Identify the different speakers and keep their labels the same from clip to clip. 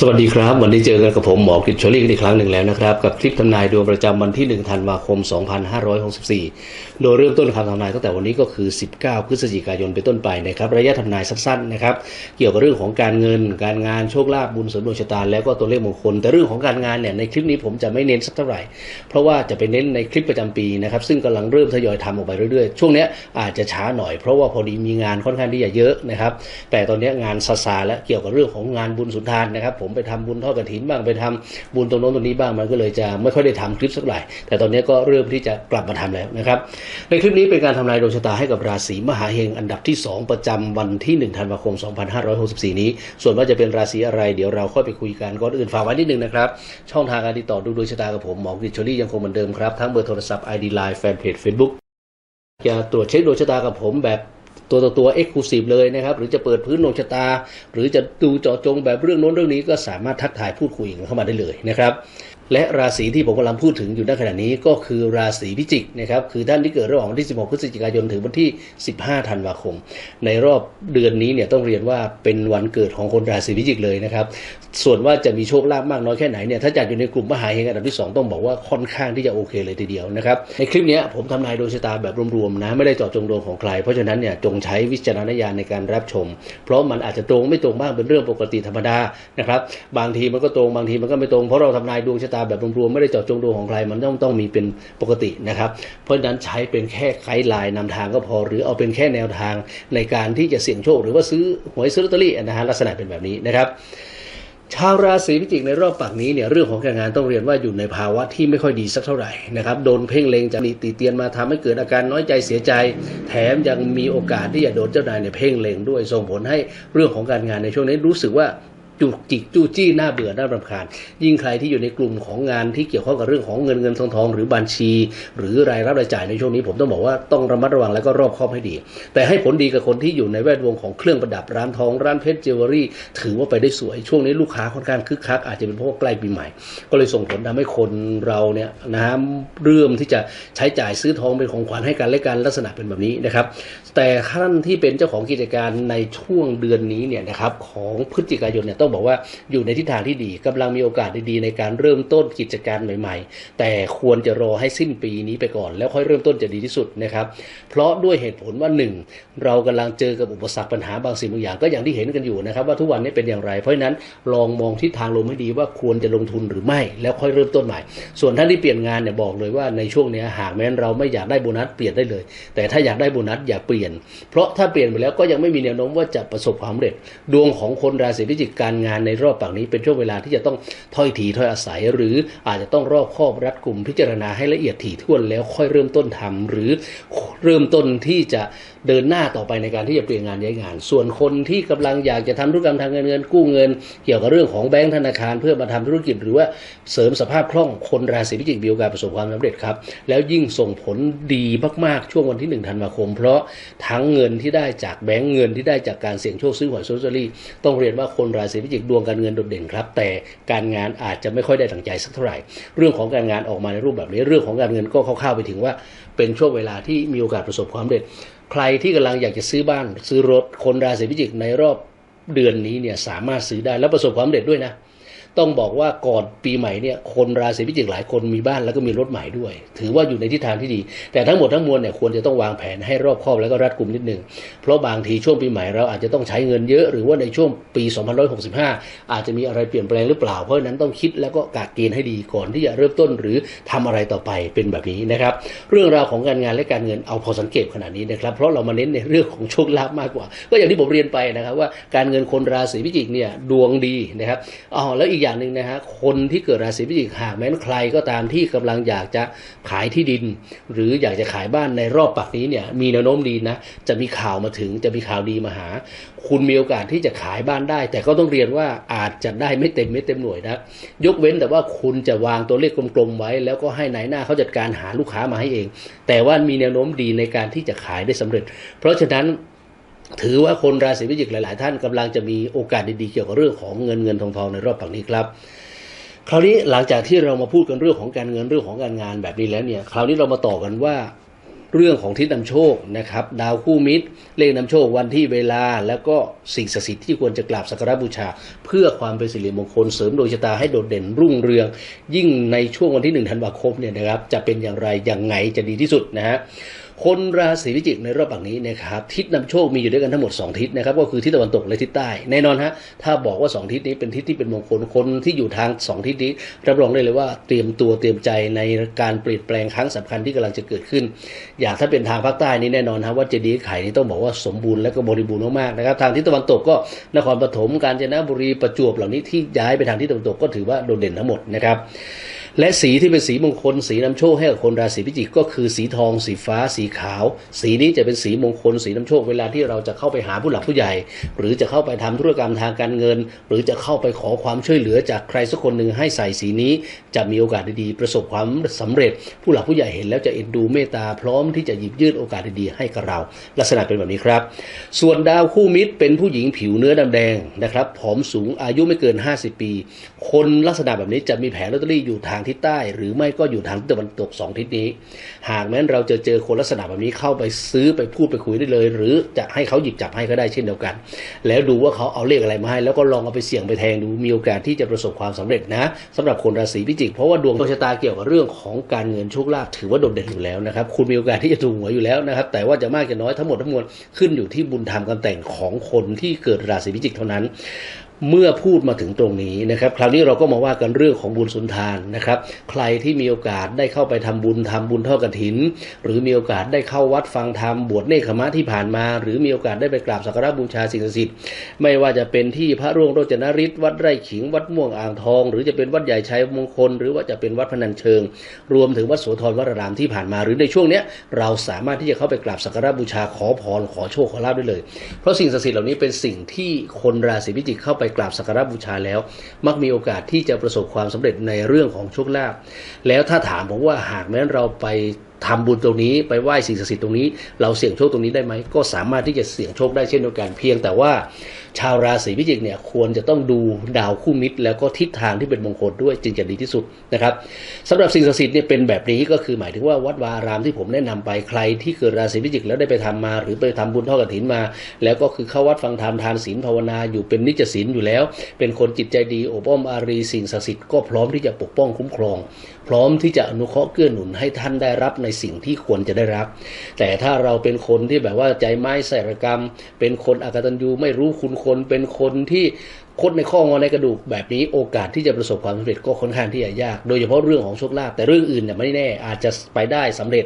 Speaker 1: สวัสดีครับ วันนี้เจอกันกับผมหมอกฤษชลี่กันอีกครั้งหนึ่งแล้วนะครับ กับคลิปทำนายดวงประจำวันที่ 1 ธันวาคม 2564 โดยเริ่มต้นคำทำนายตั้งแต่วันนี้ก็คือ 19 พฤศจิกายนเป็นต้นไปนะครับระยะทำนายสั้นๆนะครับเกี่ยวกับเรื่องของการเงิน การงานโชคลาภบุญเสริมดวงชะตาแล้วก็ตัวเลขมงคล แต่เรื่องของการงานเนี่ยในคลิปนี้ผมจะไม่เน้นสักเท่าไหร่ เพราะว่าจะไปเน้นในคลิปประจำปีนะครับซึ่งกำลังเริ่มทยอยทำออกไปเรื่อยๆ ช่วงนี้อาจจะช้าหน่อยเพราะว่าพอดีมีงานค่อนข้างที่จะเยอะนะครับแต่ตอนนี้งานซาซาและเกี่ยวกับเรื่องของงานบุญสุนทานนะครับผมมไปทำบุญทอดกฐินบ้างไปทำบุญตรงโน้นตรงนี้บ้างมันก็เลยจะไม่ค่อยได้ทำคลิปสักหน่อยแต่ตอนนี้ก็เริ่มที่จะกลับมาทำแล้วนะครับในคลิปนี้เป็นการทำนายดวงชะตาให้กับราศีมหาเฮงอันดับที่ 2 ประจำวันที่1ธันวาคม 2564 นี้ ส่วนว่าจะเป็นราศีอะไรเดี๋ยวเราค่อยไปคุยกันก่อนอื่นฝากไว้นิดนึงนะครับช่องทางการติดต่อดูดวงชะตากับผมหมอกิจชลี่ยังคงเหมือนเดิมครับทั้งเบอร์โทรศัพท์ ID Line แฟนเพจ Facebook จะตรวจเช็คดวงชะตากับผมแบบ ตัวต่อตัวเอ็กซ์คลูซีฟเลยนะครับ หรือจะเปิดพื้นดวงชะตา หรือจะดูเจาะจงแบบเรื่องโน้นเรื่องนี้ก็สามารถทักทายพูดคุยกันเข้ามาได้เลยนะครับ และราศีที่ผมกำลังพูดถึงอยู่ในขณะนี้ก็คือราศีพิจิกนะครับคือท่านที่เกิดระหว่างวันที่ 16 พฤศจิกายนถึงวันที่ 15 ธันวาคม ในรอบเดือนนี้เนี่ยต้องเรียนว่าเป็นวันเกิดของคนราศีพิจิกเลยนะครับส่วนว่าจะมีโชคลาภมากน้อยแค่ไหนเนี่ยถ้าจัดอยู่ในกลุ่มมหาเฮงอันดับที่ 2 ต้องบอกว่าค่อนข้างที่จะโอเคเลยทีเดียวนะครับในคลิปนี้ผมทำนายดวงชะตาแบบรวมๆนะไม่ได้เจาะจงดวงของใคร เพราะฉะนั้นเนี่ยจงใช้วิจารณญาณในการรับชม เพราะมันอาจจะตรงไม่ตรงบ้างเป็นเรื่องปกติธรรมดานะครับบางทีมันก็ตรงบางทีมันก็ไม่ตรงเพราะเราทำนายดวงชะตาแบบรวมๆไม่ได้เจาะจงดวงของใครมันต้องต้องมีเป็นปกตินะครับ เพราะฉะนั้นใช้เป็นแค่ไกด์ไลน์นำทางก็พอ หรือเอาเป็นแค่แนวทางในการที่จะเสี่ยงโชค หรือว่าซื้อหวยซื้อลอตเตอรี่นะฮะลักษณะเป็นแบบนี้นะครับชาวราศีพิจิกในรอบปักนี้เนี่ยเรื่องของการงานต้องเรียนว่าอยู่ในภาวะที่ไม่ค่อยดีสักเท่าไหร่นะครับโดนเพ่งเลงจากมีตีเตียนมาทำให้เกิดอาการน้อยใจเสียใจ แถมยังมีโอกาสที่จะโดนเจ้านายเนี่ยเพ่งเลงด้วยส่งผลให้เรื่องของการงานในช่วงนี้รู้สึกว่า จุกจิกจู้จี้น่าเบื่อน่ารำคาญ ยิ่งใครที่อยู่ในกลุ่มของงานที่เกี่ยวข้องกับเรื่องของเงินเงินทองทองหรือบัญชี หรือรายรับรายจ่ายในช่วงนี้ผมต้องบอกว่าต้องระมัดระวังและก็รอบคอบให้ดี แต่ให้ผลดีกับคนที่อยู่ในแวดวงของเครื่องประดับร้านทองร้านเพชรจิวเวลรี่ถือว่าไปได้สวยช่วงนี้ลูกค้าค่อนข้างคึกคักอาจจะเป็นเพราะว่าใกล้ปีใหม่ ก็เลยส่งผลทำให้คนเราเนี่ยนะฮะเริ่มที่จะใช้จ่ายซื้อทองเป็นของขวัญให้กันและกันลักษณะเป็นแบบนี้นะครับ แต่ท่านที่เป็นเจ้าของกิจการในช่วงเดือนนี้เนี่ยนะครับของพฤศจิกายนเนี่ยต้ององบอกว่าอยู่ในทิศทางที่ดีกำลังมีโอกาสดีๆในการเริ่มต้นกิจการใหม่ ๆ แต่ควรจะรอให้สิ้นปีนี้ไปก่อน แล้วค่อยเริ่มต้นจะดีที่สุดนะครับเพราะด้วยเหตุผลว่าหนึ่งเรากำลังเจอกับอุปสรรคปัญหาบางสิ่งบางอย่างก็อย่างที่เห็นกันอยู่นะครับว่าทุกวันนี้เป็นอย่างไร เพราะฉะนั้นลองมองทิศทางลมให้ดีว่าควรจะลงทุนหรือไม่ แล้วค่อยเริ่มต้นใหม่ ส่วนท่านที่เปลี่ยนงานเนี่ยบอกเลยว่าในช่วงนี้หากแม้นเราไม่อยากได้โบนัสเปลี่ยนได้เลย แต่ถ้าอยากได้โบนัสอย่าเปลี่ยน เพราะถ้าเปลี่ยนไปแล้วก็ยังไม่มีแนวโน้มว่าจะประสบความสำเร็จ ดวงของคนราศีพิจิกการงานในรอบปากนี้เป็นช่วงเวลาที่จะต้องถ้อยทีถ้อยอาศัย หรืออาจจะต้องรอบคอบรัดกลุ่มพิจารณาให้ละเอียดถี่ถ้วนแล้วค่อยเริ่มต้นทำหรือเริ่มต้นที่จะ เดินหน้าต่อไปในการที่จะเปลี่ยนงานย้ายงาน ส่วนคนที่กำลังอยากจะทำธุรกรรมทางเงินเงินกู้เงิน เกี่ยวกับเรื่องของแบงก์ธนาคาร เพื่อมาทำธุรกิจหรือว่าเสริมสภาพคล่องคนราศีพิจิกมีโอกาสประสบความสำเร็จครับ แล้วยิ่งส่งผลดีมากๆช่วงวันที่1ธันวาคม เพราะทั้งเงินที่ได้จากแบงก์เงินที่ได้จากการเสี่ยงโชคซื้อหวยซื้อลอตเตอรี่ต้องเรียนว่าคนราศีพิจิกดวงการเงินโดดเด่นครับ แต่การงานอาจจะไม่ค่อยได้ดังใจสักเท่าไหร่ เรื่องของการงานออกมาในรูปแบบนี้เรื่องของการเงินก็คร่าวๆไปถึงว่าเป็นช่วงเวลาที่มีโอกาสประสบความสำเร็จ ใครที่กำลังอยากจะซื้อบ้าน ซื้อรถคนราศีพิจิกในรอบเดือนนี้เนี่ยสามารถซื้อได้แล้วประสบความสำเร็จด้วยนะ ต้องบอกว่าก่อนปีใหม่เนี่ยคนราศีพิจิกหลายคนมีบ้านแล้วก็มีรถใหม่ด้วย ถือว่าอยู่ในทิศทางที่ดี แต่ทั้งหมดทั้งมวลเนี่ยควรจะต้องวางแผนให้รอบคอบแล้วก็รัดกุมนิดนึงเพราะบางทีช่วงปีใหม่เราอาจจะต้องใช้เงินเยอะ หรือว่าในช่วงปี 2565 อาจจะมีอะไรเปลี่ยนแปลงหรือเปล่าเพราะฉะนั้นต้องคิดแล้วก็กาดเกณฑ์ให้ดีก่อนที่จะเริ่มต้นหรือทำอะไรต่อไปเป็นแบบนี้นะครับ เรื่องราวของการงานและการเงินเอาพอสังเกตขนาดนี้นะครับ เพราะเรามาเน้นในเรื่องของโชคลาภมากกว่า ก็อย่างที่ผมเรียนไปนะครับว่าการเงินคนราศีพิจิกเนี่ยดวงดีนะครับอ๋อแล้วอีกอย่างหนึ่งนะฮะคนที่เกิดราศีพิจิกหากแม้นใครก็ตามที่กำลังอยากจะขายที่ดิน หรืออยากจะขายบ้านในรอบปักนี้เนี่ยมีแนวโน้มดีนะจะมีข่าวมาถึงจะมีข่าวดีมาหา คุณมีโอกาสที่จะขายบ้านได้ แต่ก็ต้องเรียนว่าอาจจะได้ไม่เต็มไม่เต็มหน่วยนะยกเว้นแต่ว่าคุณจะวางตัวเลขกลมๆไว้ แล้วก็ให้นายหน้าเขาจัดการหาลูกค้ามาให้เอง แต่ว่ามีแนวโน้มดีในการที่จะขายได้สำเร็จ เพราะฉะนั้น ถือว่าคนราศีพิจิกหลาย ๆ ท่านกำลังจะมีโอกาสดี ๆ เกี่ยวกับเรื่องของเงินเงินทองทองในรอบปักนี้ครับ คราวนี้หลังจากที่เรามาพูดกันเรื่องของการเงินเรื่องของการงานแบบนี้แล้วเนี่ย คราวนี้เรามาต่อกันว่าเรื่องของทิศนำโชคนะครับ ดาวคู่มิตร เลขนำโชควันที่เวลา แล้วก็สิ่งศักดิ์สิทธิ์ที่ควรจะกราบสักการะบูชา เพื่อความเป็นสิริมงคลเสริมดวงชะตาให้โดดเด่นรุ่งเรือง ยิ่งในช่วงวันที่1ธันวาคมเนี่ยนะครับจะเป็นอย่างไรอย่างไงจะดีที่สุดนะฮะ คนราศีพิจิกในรอบแบบนี้นะครับทิศนำโชคมีอยู่ด้วยกันทั้งหมด 2 ทิศนะครับก็คือทิศตะวันตกและทิศใต้แน่นอนฮะถ้าบอกว่า 2 ทิศนี้เป็นทิศที่เป็นมงคลคนที่อยู่ทาง 2 ทิศนี้รับรองได้เลยว่าเตรียมตัวเตรียมใจในการเปลี่ยนแปลงครั้งสำคัญที่กำลังจะเกิดขึ้น อย่างถ้าเป็นทางภาคใต้นี่แน่นอนฮะว่าเจดีย์ไข่นี่ต้องบอกว่าสมบูรณ์และก็บริบูรณ์มากๆนะครับทางทิศตะวันตกก็นครปฐมกาญจนบุรีประจวบเหล่านี้ที่ย้ายไปทางทิศตะวันตกก็ถือว่าโดดเด่นทั้งหมดนะครับ และสีที่เป็นสีมงคล สีนำโชคให้กับคนราศีพิจิกก็คือสีทอง สีฟ้า สีขาว สีนี้จะเป็นสีมงคล สีนำโชคเวลาที่เราจะเข้าไปหาผู้หลักผู้ใหญ่ หรือจะเข้าไปทำธุรกรรมทางการเงิน หรือจะเข้าไปขอความช่วยเหลือจากใครสักคนหนึ่งให้ใส่สีนี้ จะมีโอกาสดีๆประสบความสำเร็จ ผู้หลักผู้ใหญ่เห็นแล้วจะเอ็นดูเมตตาพร้อมที่จะหยิบยื่นโอกาสดีๆให้กับเรา ลักษณะเป็นแบบนี้ครับ ส่วนดาวคู่มิตรเป็นผู้หญิงผิวเนื้อดำแดงนะครับผอมสูงอายุไม่เกิน 50 ปี คนลักษณะแบบนี้จะมีแผงลอตเตอรี่อยู่ทางทิศใต้ หรือไม่ก็อยู่ทางตะวันตกสองทิศนี้ หากแม้นเราจะเจอคนลักษณะแบบนี้เข้าไปซื้อไปพูดไปคุยได้เลย หรือจะให้เขาหยิบจับให้ก็ได้เช่นเดียวกัน แล้วดูว่าเขาเอาเลขอะไรมาให้ แล้วก็ลองเอาไปเสี่ยงไปแทงดูมีโอกาสที่จะประสบความสำเร็จนะสำหรับคนราศีพิจิกเพราะว่าดวงดวงชะตาเกี่ยวกับเรื่องของการเงินโชคลาภถือว่าโดดเด่นอยู่แล้วนะครับคุณมีโอกาสที่จะถูกหวยอยู่แล้วนะครับแต่ว่าจะมากจะน้อยทั้งหมดทั้งมวลขึ้นอยู่ที่บุญธรรมการแต่งของคนที่เกิดราศีพิจิกเท่านั้น เมื่อพูดมาถึงตรงนี้นะครับ คราวนี้เราก็มาว่ากันเรื่องของบุญสุนทานนะครับ ใครที่มีโอกาสได้เข้าไปทำบุญทำบุญทอดกฐิน หรือมีโอกาสได้เข้าวัดฟังธรรมบวชเนคขมะที่ผ่านมา หรือมีโอกาสได้ไปกราบสักการะบูชาสิ่งศักดิ์สิทธิ์ไม่ว่าจะเป็นที่พระร่วงโรจนฤทธิ์วัดไร่ขิงวัดม่วงอ่างทอง หรือจะเป็นวัดใหญ่ชัยมงคล หรือว่าจะเป็นวัดพนัญเชิง รวมถึงวัดโสธรวรารามที่ผ่านมา หรือในช่วงเนี้ยเราสามารถที่จะเข้าไปกราบสักการะบูชาขอพรขอโชคขอลาภได้เลย เพราะสิ่งศักดิ์สิทธิ์เหล่านี้เป็นสิ่งที่คนราศีพิจิกเข้าไปกราบสักการะบูชาแล้ว มักมีโอกาสที่จะประสบความสำเร็จในเรื่องของโชคลาภแล้วถ้าถามผมว่าหากแม้นเราไปทำบุญตรงนี้ไปไหว้สิ่งศักดิ์สิทธิ์ตรงนี้ เราเสี่ยงโชคตรงนี้ได้ไหมก็สามารถที่จะเสี่ยงโชคได้เช่นเดียวกันเพียงแต่ว่า ชาวราศีพิจิกเนี่ยควรจะต้องดูดาวคู่มิตร แล้วก็ทิศทางที่เป็นมงคลด้วยจึงจะดีที่สุดนะครับสำหรับสิ่งศักดิ์สิทธิ์เนี่ยเป็นแบบนี้ก็คือหมายถึงว่าวัดวารามที่ผมแนะนำไปใครที่เกิดราศีพิจิกแล้วได้ไปทำมา หรือไปทำบุญทอดกฐินมา แล้วก็คือเข้าวัดฟังธรรมทานศีลภาวนาอยู่เป็นนิจศีลอยู่แล้ว เป็นคนจิตใจดีโอบอ้อมอารีสิ่งศักดิ์สิทธิ์ก็พร้อมที่จะปกป้องคุ้มครอง พร้อมที่จะอนุเคราะห์เกื้อหนุนให้ท่านได้รับในสิ่งที่ควรจะได้รับ แต่ถ้าเราเป็นคนที่แบบว่าใจไม้ใส่กรรม เป็นคนอกตัญญูไม่รู้คุณคนเป็นคนที่คดในข้องอในกระดูกแบบนี้โอกาสที่จะประสบความสำเร็จก็ค่อนข้างที่จะยาก โดยเฉพาะเรื่องของโชคลาภแต่เรื่องอื่นเนี่ยไม่แน่อาจจะไปได้สำเร็จ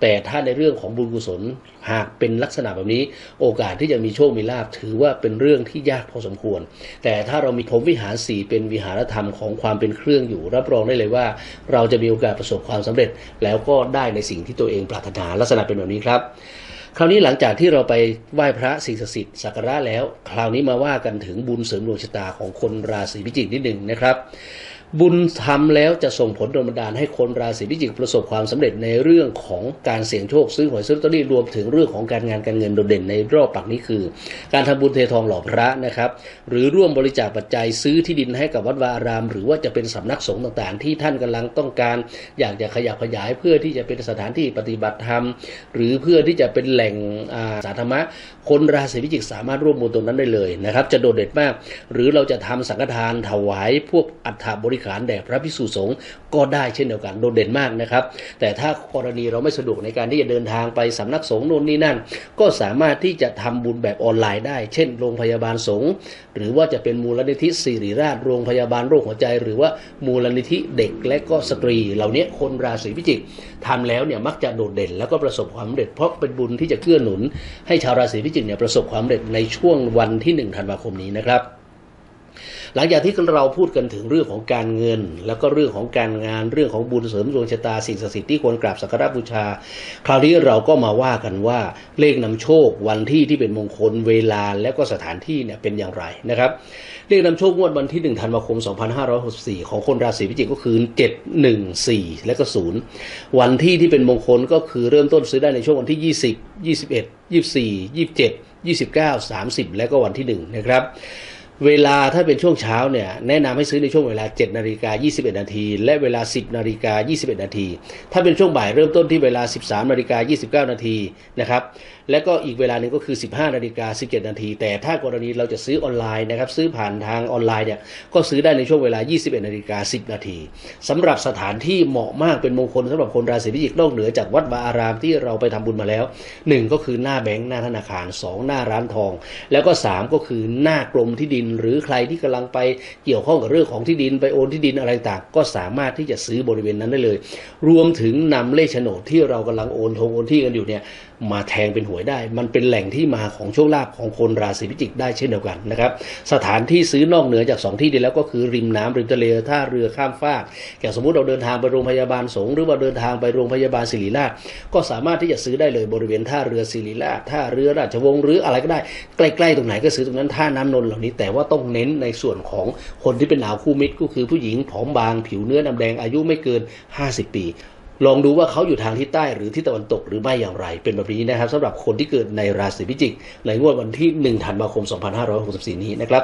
Speaker 1: แต่ถ้าในเรื่องของบุญกุศลหากเป็นลักษณะแบบนี้ โอกาสที่จะมีโชคมีลาภถือว่าเป็นเรื่องที่ยากพอสมควร แต่ถ้าเรามีพรมวิหารสี่เป็นวิหารธรรมของความเป็นเครื่องอยู่ รับรองได้เลยว่า เราจะมีโอกาสประสบความสำเร็จ แล้วก็ได้ในสิ่งที่ตัวเองปรารถนาลักษณะเป็นแบบนี้ครับ คราวนี้หลังจากที่เราไปไหว้พระสิ่งศักดิ์สิทธิ์สักการะแล้ว คราวนี้มาว่ากันถึงบุญเสริมดวงชะตาของคนราศีพิจิกนิดหนึ่งนะครับ บุญทำแล้วจะส่งผลโดนบันดาลให้คนราศีพิจิกประสบความสำเร็จในเรื่องของการเสี่ยงโชคซื้อหวยซื้อลอตเตอรี่รวมถึงเรื่องของการงานการเงินโดดเด่นในรอบปักนี้คือ การทำบุญเททองหล่อพระนะครับ หรือร่วมบริจาคปัจจัยซื้อที่ดินให้กับวัดวาอาราม หรือว่าจะเป็นสำนักสงฆ์ต่างๆ ที่ท่านกำลังต้องการ อยากจะขยับขยายเพื่อที่จะเป็นสถานที่ปฏิบัติธรรม หรือเพื่อที่จะเป็นแหล่งอาสาธรรมะ คนราศีพิจิกสามารถร่วมบุญตรงนั้นได้เลยนะครับจะโดดเด่นมาก หรือเราจะทำสังฆทานถวายพวกอัฐบริขารแด่พระพิสุสงฆ์ก็ได้เช่นเดียวกันโดดเด่นมากนะครับ แต่ถ้ากรณีเราไม่สะดวกในการที่จะเดินทางไปสำนักสงฆ์โน่นนี่นั่น ก็สามารถที่จะทำบุญแบบออนไลน์ได้ เช่น โรงพยาบาลสงฆ์หรือว่าจะเป็นมูลนิธิสิริราชโรงพยาบาลโรคหัวใจ หรือว่ามูลนิธิเด็กและก็สตรี เหล่านี้คนราศีพิจิกทำแล้วเนี่ยมักจะโดดเด่น แล้วก็ประสบความสำเร็จเพราะเป็นบุญที่จะเกื้อหนุน ให้ชาวราศีพิจิกเนี่ยประสบความสำเร็จในช่วงวันที่1ธันวาคมนี้นะครับ หลังจากที่เราพูดกันถึงเรื่องของการเงิน แล้วก็เรื่องของการงานเรื่องของบุญเสริมดวงชะตาสิ่งศักดิ์สิทธิ์ที่ควรกราบสักการะบูชา คราวนี้เราก็มาว่ากันว่าเลขนำโชควันที่ที่เป็นมงคลเวลาและก็สถานที่เนี่ยเป็นอย่างไรนะครับเลขนำโชคงวดวันที่1ธันวาคม 2564 ของคนราศีพิจิกก็คือ 714 และก็0วันที่ที่เป็นมงคลก็คือเริ่มต้นซื้อได้ในช่วงวันที่ 20 21 24 27 29 30 และก็วันที่1นะครับ เวลาถ้าเป็นช่วงเช้าเนี่ยแนะนำให้ซื้อในช่วงเวลา 7นาฬิกา21 นาที และเวลา 10นาฬิกา21 นาที ถ้าเป็นช่วงบ่ายเริ่มต้นที่เวลา 13นาฬิกา29 นาทีนะครับ และก็อีกเวลาหนึ่งก็คือ 15นาฬิกา17นาทีแต่ถ้ากรณีเราจะซื้อออนไลน์นะครับซื้อผ่านทางออนไลน์เนี่ยก็ซื้อได้ในช่วงเวลา 21นาฬิกา10นาทีสำหรับสถานที่เหมาะมากเป็นมงคลสำหรับคนราศีพิจิกนอกเหนือจากวัดวาอารามที่เราไปทำบุญมาแล้วหนึ่งก็คือหน้าแบงค์หน้าธนาคารสองหน้าร้านทอง แล้วก็สามก็คือหน้ากรมที่ดิน หรือใครที่กำลังไปเกี่ยวข้องกับเรื่องของที่ดินไปโอนที่ดินอะไรต่างก็สามารถที่จะซื้อบริเวณนั้นได้เลย รวมถึงนำเลขโฉนดที่เรากำลังโอนทงโอนที่กันอยู่เนี่ย มาแทงเป็นหวยได้ มันเป็นแหล่งที่มาของโชคลาภของคนราศีพิจิกได้เช่นเดียวกันนะครับ สถานที่ซื้อนอกเหนือจากสองที่นี้แล้วก็คือริมน้ำริมทะเลท่าเรือข้ามฟากอย่างสมมุติเราเดินทางไปโรงพยาบาลสงฆ์หรือว่าเดินทางไปโรงพยาบาลศิริราช ก็สามารถที่จะซื้อได้เลยบริเวณท่าเรือศิริราชท่าเรือราชวงศ์หรืออะไรก็ได้ใกล้ๆตรงไหนก็ซื้อตรงนั้นท่าน้ำนนท์เหล่านี้ แต่ว่าต้องเน้นในส่วนของคนที่เป็นหนาวคู่มิตรก็คือผู้หญิงผอมบาง ผิวเนื้อดำแดงอายุไม่เกิน 50 ปี ลองดูว่าเขาอยู่ทางทิศใต้หรือทิศตะวันตกหรือไม่อย่างไร เป็นแบบนี้นะครับสำหรับคนที่เกิดในราศีพิจิก ในงวดวันที่ 1 ธันวาคม 2564 นี้นะครับ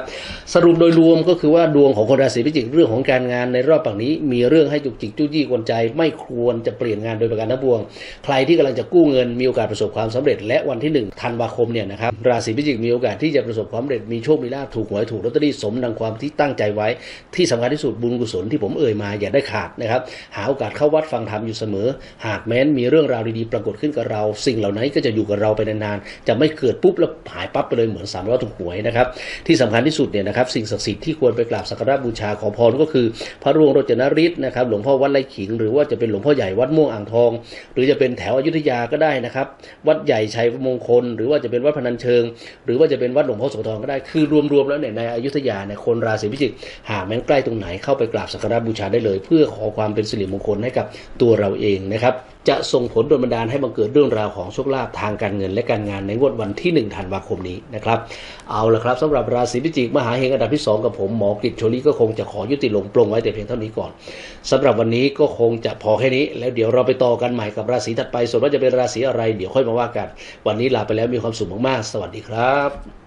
Speaker 1: สรุปโดยรวมก็คือว่าดวงของคนราศีพิจิก เรื่องของการงานในรอบปังนี้ มีเรื่องให้จุกจิกจู้จี้กวนใจ ไม่ควรจะเปลี่ยนงานโดยประการทั้งปวง ใครที่กำลังจะกู้เงินมีโอกาสประสบความสำเร็จ และวันที่ 1 ธันวาคมเนี่ยนะครับราศีพิจิกมีโอกาสที่จะประสบความสำเร็จมีโชคมีลาภถูกหวยถูกลอตเตอรี่สมดังความที่ตั้งใจไว้ ที่สำคัญที่สุดบุญกุศลที่ผมเอ่ยมาอย่าได้ขาดนะครับหาโอกาสเข้าวัดฟังธรรมอยู่สมอ หากแม้นมีเรื่องราวดีๆ ปรากฏขึ้นกับเรา สิ่งเหล่านั้นก็จะอยู่กับเราไปนานๆ จะไม่เกิดปุ๊บแล้วหายปั๊บไปเลยเหมือนสามร้อถูกหวยนะครับ ที่สำคัญที่สุดเนี่ยนะครับสิ่งศักดิ์สิทธิ์ที่ควรไปกราบสักการะบูชาขอพรก็คือ พระร่วงโรจนฤทธิ์นะครับหลวงพ่อวัดไร่ขิง หรือว่าจะเป็นหลวงพ่อใหญ่วัดม่วงอ่างทอง หรือจะเป็นแถวอยุธยาก็ได้นะครับวัดใหญ่ชัยมงคล หรือว่าจะเป็นวัดพนัญเชิง หรือว่าจะเป็นวัดหลวงพ่อโสธรก็ได้คือรวมๆแล้วเนี่ยในอยุธยาเนี่ยคนราศีพิจิกหากแม้นใกล้ตรงไหนเข้าไปกราบสักการะบูชาได้เลย เพื่อขอความเป็นสิริมงคลให้กับตัวเราเองนะครับจะส่งผลโดนบันดาลให้บังเกิดเรื่องราวของโชคลาภทางการเงินและการงานในงวดวันที่ 1 ธันวาคมนี้นะครับ เอาละครับสำหรับราศีพิจิกมหาเฮงอันดับที่ 2 กับผมหมอกฤษโชลีก็คงจะขอยุติลงปลงไว้แต่เพียงเท่านี้ก่อนสำหรับวันนี้ก็คงจะพอแค่นี้ แล้วเดี๋ยวเราไปต่อกันใหม่กับราศีถัดไปส่วนว่าจะเป็นราศีอะไรเดี๋ยวค่อยมาว่ากัน วันนี้ลาไปแล้วมีความสุขมากๆ สวัสดีครับ